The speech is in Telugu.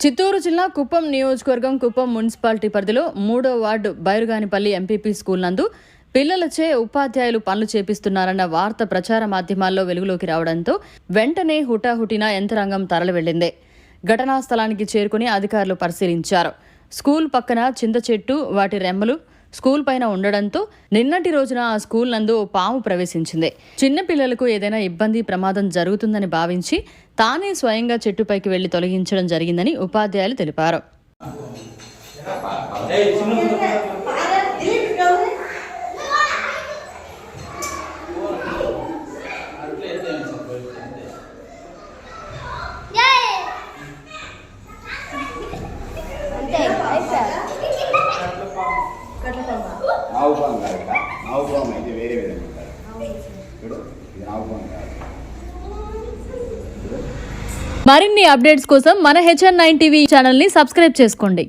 చిత్తూరు జిల్లా కుప్పం నియోజకవర్గం కుప్పం మున్సిపాలిటీ పరిధిలో మూడో వార్డు బైరుగానిపల్లి ఎంపీపీ స్కూల్ నందు పిల్లలచే ఉపాధ్యాయులు పనులు చేపిస్తున్నారన్న వార్త ప్రచార మాధ్యమాల్లో వెలుగులోకి రావడంతో వెంటనే హుటాహుటిన యంత్రాంగం తరలివెళ్ళింది ఘటనా స్థలానికి చేరుకుని అధికారులు పరిశీలించారు. స్కూల్ పక్కన చింత చెట్టు వాటి రెమ్మలు స్కూల్ పైన ఉండడంతో నిన్నటి రోజున ఆ స్కూల్ నందు పాము ప్రవేశించింది. చిన్న పిల్లలకు ఏదైనా ఇబ్బంది ప్రమాదం జరుగుతుందని భావించి తానే స్వయంగా చెట్టుపైకి వెళ్ళి తొలగించడం జరిగిందని ఉపాధ్యాయులు తెలిపారు. నావుపాం కాదు ఇక్కడ. నావుపాం అయితే వేరే విధంగా ఉంటుంది చూడు ఇది నావుపాం కాదు మరిన్ని అప్డేట్స్ కోసం మన హెచ్ఎన్ నైన్ టీవీ ఛానల్ని సబ్స్క్రైబ్ చేసుకోండి.